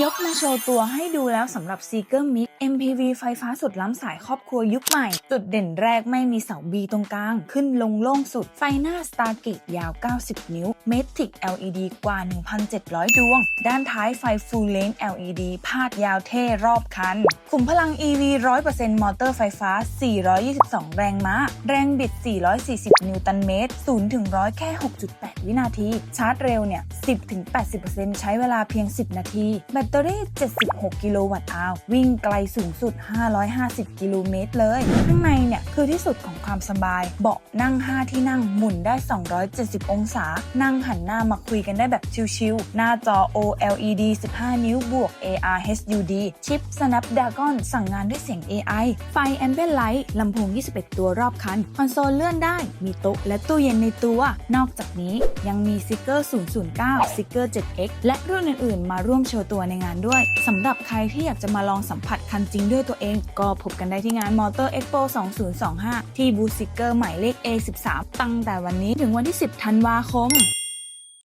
ยกมาโชว์ตัวให้ดูแล้วสำหรับ Seeker Mix MPV ไฟฟ้าสุดล้ำสายครอบครัวยุคใหม่ จุดเด่นแรกไม่มีเสา B ตรงกลาง ขึ้นลงโล่งสุด ไฟหน้า Stargate ยาว 90 นิ้ว Matrix LED กว่า 1,700 ดวง ด้านท้ายไฟ Full Length LED พาดยาวเท่รอบคัน ขุมพลัง EV 100%มอเตอร์ไฟฟ้า 422 แรงม้า แรงบิด 440 นิวตันเมตร 0 ถึง 100 แค่ 6.8 วินาที ชาร์จเร็วเนี่ย10ถึง80%ใช้เวลาเพียง 10 นาที แบตเตอรี่ 76 กิโลวัตต์อาววิ่งไกลสูงสุด 550 กิโลเมตรเลย ข้างในเนี่ยคือที่สุดของความสบาย เบาะนั่ง 5 ที่นั่งหมุนได้ 270 องศา นั่งหันหน้ามาคุยกันได้แบบชิลๆ หน้าจอ OLED 15 นิ้วบวก AR HUD ชิป Snapdragon สั่งงานด้วยเสียง AI ไฟ Ambient Light ลำโพง 21 ตัวรอบคัน คอนโซลเลื่อนได้ มีโต๊ะและตู้เย็นในตัว นอกจากนี้ยังมีซิกเกอร์ 009ซิกเกอร์ 7X และรุ่นอื่นๆ มาร่วมโชว์ตัวในงานด้วยสำหรับใครที่อยากจะมาลองสัมผัสคันจริงด้วยตัวเอง ก็พบกันได้ที่งาน Motor Expo 2025 ที่บูซิกเกอร์หมายเลข A13 ตั้งแต่วันนี้ถึงวันที่ 10 ธันวาคม